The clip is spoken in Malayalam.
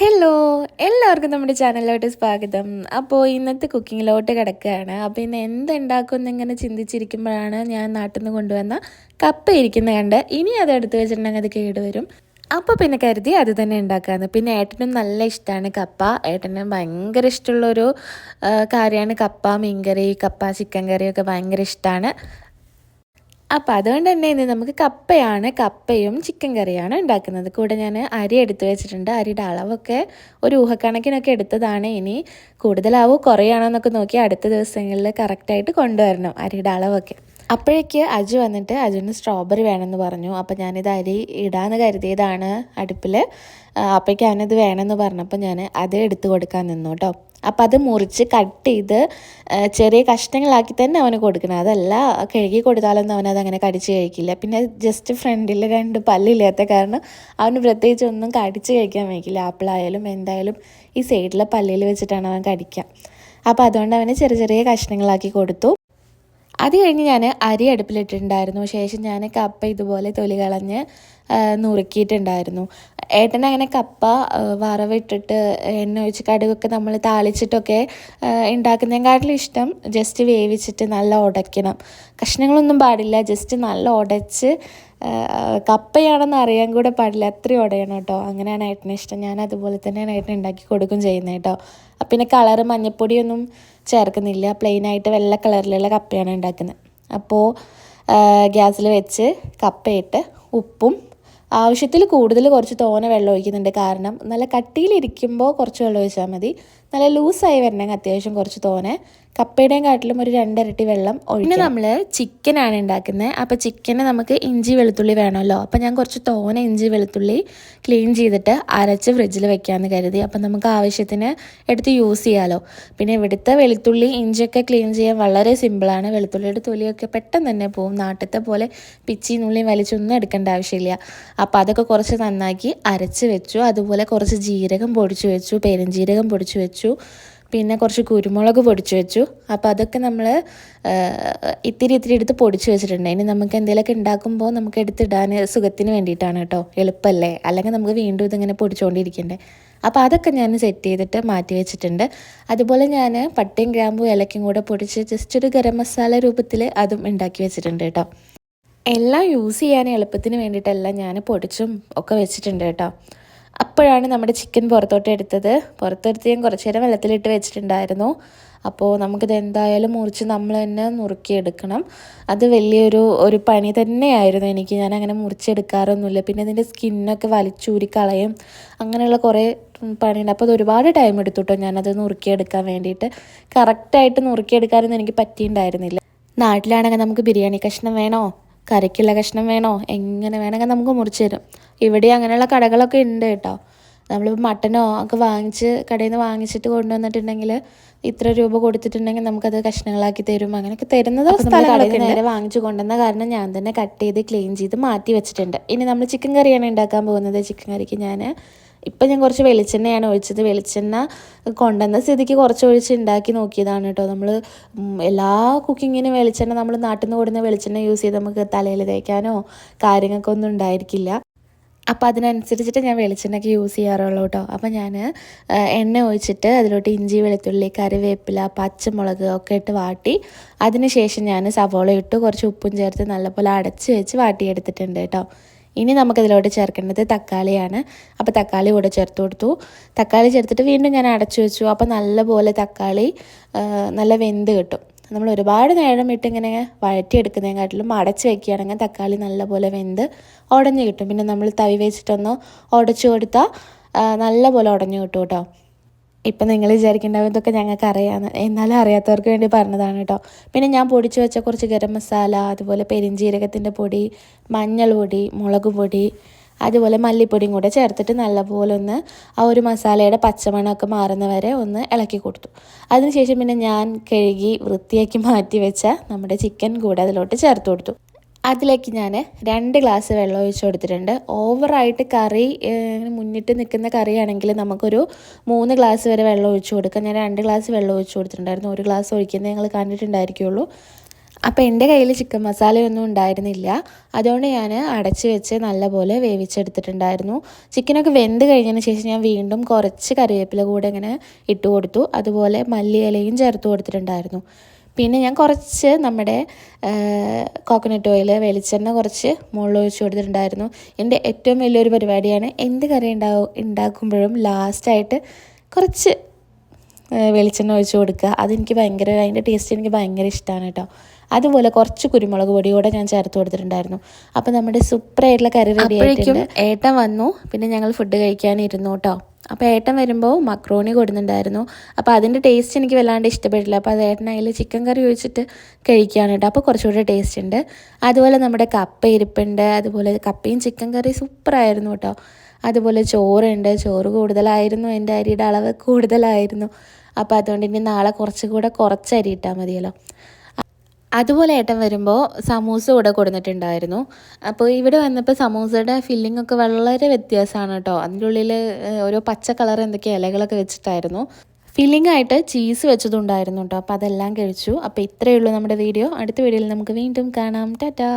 ഹലോ എല്ലാവർക്കും നമ്മുടെ ചാനലിലോട്ട് സ്വാഗതം. അപ്പോൾ ഇന്നത്തെ കുക്കിങ്ങിലോട്ട് കിടക്കുകയാണ്. അപ്പോൾ ഇന്ന് എന്തുണ്ടാക്കും എന്നിങ്ങനെ ചിന്തിച്ചിരിക്കുമ്പോഴാണ് ഞാൻ നാട്ടിൽ നിന്ന് കൊണ്ടുവന്ന കപ്പ ഇരിക്കുന്നത് കണ്ട് ഇനി അത് എടുത്ത് വെച്ചിട്ടുണ്ടെങ്കിൽ അത് കേടുവരും. അപ്പോൾ പിന്നെ കരുതി അത് തന്നെ ഉണ്ടാക്കാമെന്ന് പിന്നെ ഏട്ടനും നല്ല ഇഷ്ടമാണ് കപ്പ. ഏട്ടന് ഭയങ്കര ഇഷ്ടമുള്ളൊരു കാര്യമാണ് കപ്പ. മീൻകറി കപ്പ ചിക്കൻ കറിയൊക്കെ ഭയങ്കര ഇഷ്ടമാണ് അപ്പം അതുകൊണ്ട് തന്നെ ഇന്ന് നമുക്ക് കപ്പയാണ് കപ്പയും ചിക്കൻ കറിയാണ് ഉണ്ടാക്കുന്നത്. കൂടെ ഞാൻ അരി എടുത്തു വെച്ചിട്ടുണ്ട്. അരിയുടെ അളവൊക്കെ ഒരു ഊഹക്കണക്കിനൊക്കെ എടുത്തതാണ് ഇനി. കൂടുതലാവോ കുറയാണോ എന്നൊക്കെ നോക്കി അടുത്ത ദിവസങ്ങളിൽ കറക്റ്റായിട്ട് കൊണ്ടുവരണം അരിയുടെ അളവൊക്കെ. അപ്പോഴേക്ക് അജു വന്നിട്ട് അജുന് സ്ട്രോബെറി വേണമെന്ന് പറഞ്ഞു. അപ്പം ഞാനിത് അരി ഇടാന്ന് കരുതിയതാണ് അടുപ്പിൽ അപ്പോഴേക്ക് അവനത് വേണമെന്ന് പറഞ്ഞപ്പോൾ ഞാൻ അത് എടുത്തു കൊടുക്കാൻ നിന്നു കേട്ടോ അപ്പം അത് മുറിച്ച് കട്ട് ചെയ്ത് ചെറിയ കഷ്ണങ്ങളാക്കി തന്നെ അവന് കൊടുക്കണം. അതല്ല കഴുകി കൊടുത്താലൊന്നും അവനത് അങ്ങനെ കടിച്ച് കഴിക്കില്ല. പിന്നെ ജസ്റ്റ് ഫ്രണ്ടിൽ രണ്ട് പല്ലില്ലാത്ത കാരണം അവന് പ്രത്യേകിച്ച് ഒന്നും കടിച്ച് കഴിക്കാൻ വയ്ക്കില്ല. ആപ്പിളായാലും എന്തായാലും ഈ സൈഡിലെ പല്ലിൽ വെച്ചിട്ടാണ് അവൻ കടിക്കുക അപ്പോൾ അതുകൊണ്ട് അവന് ചെറിയ ചെറിയ കഷ്ണങ്ങളാക്കി കൊടുത്തു. അത് കഴിഞ്ഞ് ഞാൻ അരി അടുപ്പിലിട്ടിട്ടുണ്ടായിരുന്നു. ശേഷം ഞാൻ കപ്പ ഇതുപോലെ തൊലി കളഞ്ഞ് നുറുക്കിയിട്ടുണ്ടായിരുന്നു. ഏട്ടൻ അങ്ങനെ കപ്പ വറവിട്ടിട്ട് എണ്ണ ഒഴിച്ച് കടുകൊക്കെ നമ്മൾ താളിച്ചിട്ടൊക്കെ ഉണ്ടാക്കുന്നതിനെക്കാട്ടിലും ഇഷ്ടം ജസ്റ്റ് വേവിച്ചിട്ട് നല്ല ഉടയ്ക്കണം. കഷ്ണങ്ങളൊന്നും പാടില്ല ജസ്റ്റ് നല്ല ഉടച്ച് കപ്പയാണെന്ന് അറിയാൻ കൂടെ പാടില്ല. അത്രയും ഉടയണം കേട്ടോ. അങ്ങനെയാണ് ഏട്ടനിഷ്ടം ഞാൻ അതുപോലെ തന്നെയാണ് ഏട്ടൻ ഉണ്ടാക്കി കൊടുക്കും ചെയ്യുന്നത് കേട്ടോ. പിന്നെ കളറ് മഞ്ഞപ്പൊടിയൊന്നും ചേർക്കുന്നില്ല. പ്ലെയിൻ ആയിട്ട് വെള്ള കളറിലുള്ള കപ്പയാണ് ഉണ്ടാക്കുന്നത്. അപ്പോൾ ഗ്യാസിൽ വെച്ച് കപ്പയിട്ട് ഉപ്പും ആവശ്യത്തിൽ കൂടുതൽ കുറച്ച് തോന വെള്ളം ഒഴിക്കുന്നുണ്ട്. കാരണം നല്ല കട്ടിയിലിരിക്കുമ്പോൾ കുറച്ച് വെള്ളം ഒഴിച്ചാൽ മതി. നല്ല ലൂസായി വരണമെങ്കിൽ അത്യാവശ്യം കുറച്ച് തോനെ കപ്പയുടെയും കാട്ടിലും ഒരു രണ്ടിരട്ടി വെള്ളം ഒഴിക്കും. പിന്നെ നമ്മൾ ചിക്കനാണ് ഉണ്ടാക്കുന്നത് അപ്പോൾ ചിക്കന് നമുക്ക് ഇഞ്ചി വെളുത്തുള്ളി വേണമല്ലോ. അപ്പോൾ ഞാൻ കുറച്ച് തോന ഇഞ്ചി വെളുത്തുള്ളി ക്ലീൻ ചെയ്തിട്ട് അരച്ച് ഫ്രിഡ്ജിൽ വെക്കാമെന്ന് കരുതി. അപ്പം നമുക്ക് ആവശ്യത്തിന് എടുത്ത് യൂസ് ചെയ്യാമല്ലോ പിന്നെ ഇവിടുത്തെ വെളുത്തുള്ളി ഇഞ്ചിയൊക്കെ ക്ലീൻ ചെയ്യാൻ വളരെ സിമ്പിളാണ്. വെളുത്തുള്ളിയുടെ തൊലിയൊക്കെ പെട്ടെന്ന് തന്നെ പോവും. നാട്ടത്തെ പോലെ പിച്ചി നുള്ളി വലിച്ചൊന്നും എടുക്കേണ്ട ആവശ്യമില്ല. അപ്പോൾ അതൊക്കെ കുറച്ച് നന്നാക്കി അരച്ച് വെച്ചു. അതുപോലെ കുറച്ച് ജീരകം പൊടിച്ചു വെച്ചു. പെരുംജീരകം പൊടിച്ചു വെച്ചു. പിന്നെ കുറച്ച് കുരുമുളക് പൊടിച്ചു വെച്ചു. അപ്പോൾ അതൊക്കെ നമ്മൾ ഇത്തിരി ഇത്തിരി എടുത്ത് പൊടിച്ചു വെച്ചിട്ടുണ്ട്. ഇനി നമുക്ക് എന്തെങ്കിലുമൊക്കെ ഉണ്ടാക്കുമ്പോൾ നമുക്ക് എടുത്തിടാൻ സുഖത്തിന് വേണ്ടിയിട്ടാണ് കേട്ടോ. എളുപ്പമല്ലേ അല്ലെങ്കിൽ നമുക്ക് വീണ്ടും ഇതിങ്ങനെ പൊടിച്ചുകൊണ്ടിരിക്കണ്ടേ അപ്പോൾ അതൊക്കെ ഞാൻ സെറ്റ് ചെയ്തിട്ട് മാറ്റി വെച്ചിട്ടുണ്ട്. അതുപോലെ ഞാൻ പട്ടയും ഗ്രാമ്പും ഇലക്കും കൂടെ പൊടിച്ച് ജസ്റ്റ് ഒരു ഗരം മസാല രൂപത്തിൽ അതും ഉണ്ടാക്കി വെച്ചിട്ടുണ്ട് കേട്ടോ. എല്ലാം യൂസ് ചെയ്യാൻ എളുപ്പത്തിന് വേണ്ടിയിട്ടെല്ലാം ഞാൻ പൊടിച്ചും ഒക്കെ വെച്ചിട്ടുണ്ട് കേട്ടോ. അപ്പോഴാണ് നമ്മുടെ ചിക്കൻ പുറത്തോട്ട് എടുത്തത്. പുറത്തെടുത്ത് ഞാൻ കുറച്ച് നേരം വെള്ളത്തിലിട്ട് വെച്ചിട്ടുണ്ടായിരുന്നു. അപ്പോൾ നമുക്കിത് എന്തായാലും മുറിച്ച് നമ്മൾ തന്നെ നുറുക്കിയെടുക്കണം. അത് വലിയൊരു ഒരു പണി തന്നെയായിരുന്നു എനിക്ക്. ഞാൻ അങ്ങനെ മുറിച്ചെടുക്കാറൊന്നുമില്ല. പിന്നെ ഇതിന്റെ സ്കിന്നൊക്കെ വലിച്ചൂരി കളയും. അങ്ങനെയുള്ള കുറേ പണിയുണ്ട്. അപ്പോൾ അത് ഒരുപാട് ടൈം എടുത്തു കേട്ടോ ഞാനത് നുറുക്കിയെടുക്കാൻ വേണ്ടിയിട്ട്. കറക്റ്റായിട്ട് നുറുക്കിയെടുക്കാനൊന്നും എനിക്ക് പറ്റിയിട്ടുണ്ടായിരുന്നില്ല. നാട്ടിലാണെങ്കിൽ നമുക്ക് ബിരിയാണി കഷ്ണം വേണോ? കറിക്കുള്ള കഷ്ണം വേണോ? എങ്ങനെ വേണമെങ്കിൽ നമുക്ക് മുറിച്ച് തരും. ഇവിടെ അങ്ങനെയുള്ള കടകളൊക്കെ ഉണ്ട് കേട്ടോ. നമ്മളിപ്പോൾ മട്ടനോ ഒക്കെ വാങ്ങിച്ച് കടയിൽ നിന്ന് വാങ്ങിച്ചിട്ട് കൊണ്ടുവന്നിട്ടുണ്ടെങ്കിൽ ഇത്ര രൂപ കൊടുത്തിട്ടുണ്ടെങ്കിൽ നമുക്കത് കഷ്ണങ്ങളാക്കി തരും. അങ്ങനെയൊക്കെ തരുന്നത് സ്ഥലങ്ങളൊക്കെ നേരെ വാങ്ങിച്ചു കൊണ്ടുവന്ന കാരണം ഞാൻ തന്നെ കട്ട് ചെയ്ത് ക്ലീൻ ചെയ്ത് മാറ്റി വെച്ചിട്ടുണ്ട്. ഇനി നമ്മൾ ചിക്കൻ കറിയാണ് ഉണ്ടാക്കാൻ പോകുന്നത്. ചിക്കൻ കറിക്ക് ഞാൻ ഇപ്പം ഞാൻ കുറച്ച് വെളിച്ചെണ്ണയാണ് ഒഴിച്ചത്. വെളിച്ചെണ്ണ കൊണ്ടുവന്ന സ്ഥിതിക്ക് കുറച്ച് ഒഴിച്ച് ഉണ്ടാക്കി നോക്കിയതാണ് കേട്ടോ നമ്മൾ എല്ലാ കുക്കിങ്ങിനും വെളിച്ചെണ്ണ നമ്മൾ നാട്ടിൽ നിന്ന് കൊടുക്കുന്ന വെളിച്ചെണ്ണ യൂസ് ചെയ്ത് നമുക്ക് തലയിൽ തേക്കാനോ കാര്യങ്ങൾക്കൊന്നും ഉണ്ടായിരിക്കില്ല. അപ്പോൾ അതിനനുസരിച്ചിട്ട് ഞാൻ വെളിച്ചെണ്ണയ്ക്ക് യൂസ് ചെയ്യാറുള്ളൂ കേട്ടോ. അപ്പോൾ ഞാൻ എണ്ണ ഒഴിച്ചിട്ട് അതിലോട്ട് ഇഞ്ചി വെളുത്തുള്ളി കറിവേപ്പില പച്ചമുളക് ഒക്കെ ഇട്ട് വാട്ടി. അതിനുശേഷം ഞാൻ സവോള ഇട്ട് കുറച്ച് ഉപ്പും ചേർത്ത് നല്ലപോലെ അടച്ച് വെച്ച് വാട്ടിയെടുത്തിട്ടുണ്ട് കേട്ടോ. ഇനി നമുക്കിതിലോട്ട് ചേർക്കേണ്ടത് തക്കാളിയാണ്. അപ്പോൾ തക്കാളി കൂടെ ചേർത്ത് കൊടുത്തു. തക്കാളി ചേർത്തിട്ട് വീണ്ടും ഞാൻ അടച്ചു വെച്ചു. അപ്പോൾ നല്ലപോലെ തക്കാളി നല്ല വെന്ത് കിട്ടും. നമ്മൾ ഒരുപാട് നേരം ഇട്ട് ഇങ്ങനെ വഴറ്റിയെടുക്കുന്നതിനെക്കാട്ടിലും അടച്ച് വെക്കുകയാണെങ്കിൽ തക്കാളി നല്ലപോലെ വെന്ത് ഉടഞ്ഞു കിട്ടും. പിന്നെ നമ്മൾ തവി വെച്ചിട്ടൊന്ന് ഉടച്ചു കൊടുത്താൽ നല്ലപോലെ ഉടഞ്ഞു കിട്ടും കേട്ടോ. ഇപ്പം നിങ്ങൾ വിചാരിക്കേണ്ടാവും ഇതൊക്കെ ഞങ്ങൾക്ക് അറിയാമെന്ന് എന്നാലും അറിയാത്തവർക്ക് വേണ്ടി പറഞ്ഞതാണ് കേട്ടോ പിന്നെ ഞാൻ പൊടിച്ച് വെച്ച കുറച്ച് ഗരം മസാല അതുപോലെ പെരിഞ്ജീരകത്തിന്റെ പൊടി മഞ്ഞൾ പൊടി മുളക് പൊടി അതുപോലെ മല്ലിപ്പൊടിയും കൂടെ ചേർത്തിട്ട് നല്ലപോലെ ഒന്ന് ആ ഒരു മസാലയുടെ പച്ചമണമൊക്കെ മാറുന്ന വരെ ഒന്ന് ഇളക്കി കൊടുത്തു. അതിനുശേഷം പിന്നെ ഞാൻ കഴുകി വൃത്തിയാക്കി മാറ്റി വെച്ച നമ്മുടെ ചിക്കൻ കൂടെ അതിലോട്ട് ചേർത്ത് കൊടുത്തു. അതിലേക്ക് ഞാൻ രണ്ട് ഗ്ലാസ് വെള്ളം ഒഴിച്ച് കൊടുത്തിട്ടുണ്ട്. ഓവറായിട്ട് കറി മുന്നിട്ട് നിൽക്കുന്ന കറിയാണെങ്കിൽ നമുക്കൊരു മൂന്ന് ഗ്ലാസ് വരെ വെള്ളം ഒഴിച്ച് കൊടുക്കാം. ഞാൻ രണ്ട് ഗ്ലാസ് വെള്ളം ഒഴിച്ച് കൊടുത്തിട്ടുണ്ടായിരുന്നു. ഒരു ഗ്ലാസ് ഒഴിക്കുന്നത് നിങ്ങൾ കണ്ടിട്ടുണ്ടായിരിക്കുള്ളൂ. അപ്പോൾ എന്റെ കയ്യിൽ ചിക്കൻ മസാലയൊന്നും ഉണ്ടായിരുന്നില്ല. അതുകൊണ്ട് ഞാൻ അടച്ച് വെച്ച് നല്ലപോലെ വേവിച്ചെടുത്തിട്ടുണ്ടായിരുന്നു. ചിക്കനൊക്കെ വെന്ത് കഴിഞ്ഞതിന് ശേഷം ഞാൻ വീണ്ടും കുറച്ച് കറിവേപ്പില കൂടെ ഇങ്ങനെ ഇട്ട് കൊടുത്തു. അതുപോലെ മല്ലിയിലയും ചേർത്ത് കൊടുത്തിട്ടുണ്ടായിരുന്നു. പിന്നെ ഞാൻ കുറച്ച് നമ്മുടെ കോക്കനട്ട് ഓയിൽ വെളിച്ചെണ്ണ കുറച്ച് മുകളിൽ ഒഴിച്ച് കൊടുത്തിട്ടുണ്ടായിരുന്നു. എന്റെ ഏറ്റവും വലിയൊരു പരിപാടിയാണ് എന്ത് കറി ഉണ്ടാവും ഉണ്ടാക്കുമ്പോഴും ലാസ്റ്റായിട്ട് കുറച്ച് വെളിച്ചെണ്ണ ഒഴിച്ച് കൊടുക്കുക. അതെനിക്ക് ഭയങ്കര അതിന്റെ ടേസ്റ്റ് എനിക്ക് ഭയങ്കര ഇഷ്ടമാണ് കേട്ടോ. അതുപോലെ കുറച്ച് കുരുമുളക് പൊടി കൂടെ ഞാൻ ചേർത്ത് കൊടുത്തിട്ടുണ്ടായിരുന്നു. അപ്പം നമ്മുടെ സൂപ്പറായിട്ടുള്ള കറി റെഡി ആയിട്ടുണ്ട്. ഏട്ടൻ വന്നു. പിന്നെ ഞങ്ങൾ ഫുഡ് കഴിക്കാനിരുന്നു കേട്ടോ. അപ്പോൾ ഏട്ടൻ വരുമ്പോൾ മക്രോണി കൊടുന്നുണ്ടായിരുന്നു അപ്പോൾ അതിന്റെ ടേസ്റ്റ് എനിക്ക് വല്ലാണ്ട് ഇഷ്ടപ്പെട്ടില്ല. അപ്പോൾ അത് ഏട്ടൻ ചിക്കൻ കറി ഒഴിച്ചിട്ട് കഴിക്കുകയാണ് കേട്ടോ. അപ്പോൾ കുറച്ചുകൂടെ ടേസ്റ്റ് ഉണ്ട്. അതുപോലെ നമ്മുടെ കപ്പ ഇരിപ്പുണ്ട്. അതുപോലെ കപ്പയും ചിക്കൻ കറി സൂപ്പറായിരുന്നു കേട്ടോ. അതുപോലെ ചോറുണ്ട്. ചോറ് കൂടുതലായിരുന്നു. എന്റെ അരിയുടെ അളവ് കൂടുതലായിരുന്നു. അപ്പോൾ അതുകൊണ്ട് ഇനി നാളെ കുറച്ചുകൂടെ കുറച്ച് അരി ഇട്ടാൽ മതിയല്ലോ. അതുപോലെ ഏട്ടൻ വരുമ്പോൾ സമൂസ കൂടെ കൊടുത്തിട്ടുണ്ടായിരുന്നു അപ്പോൾ ഇവിടെ വന്നപ്പോൾ സമൂസയുടെ ഫില്ലിംഗ് ഒക്കെ വളരെ വ്യത്യാസമാണ് കേട്ടോ. അതിന്റെ ഉള്ളിൽ ഓരോ പച്ച കളർ എന്തൊക്കെ ഇലകളൊക്കെ വെച്ചിട്ടായിരുന്നു. ഫില്ലിംഗ് ആയിട്ട് ചീസ് വെച്ചതുണ്ടായിരുന്നു കേട്ടോ. അപ്പോൾ അതെല്ലാം കഴിച്ചു. അപ്പോൾ ഇത്രയേ ഉള്ളൂ നമ്മുടെ വീഡിയോ. അടുത്ത വീഡിയോയിൽ നമുക്ക് വീണ്ടും കാണാം. ടാറ്റാ.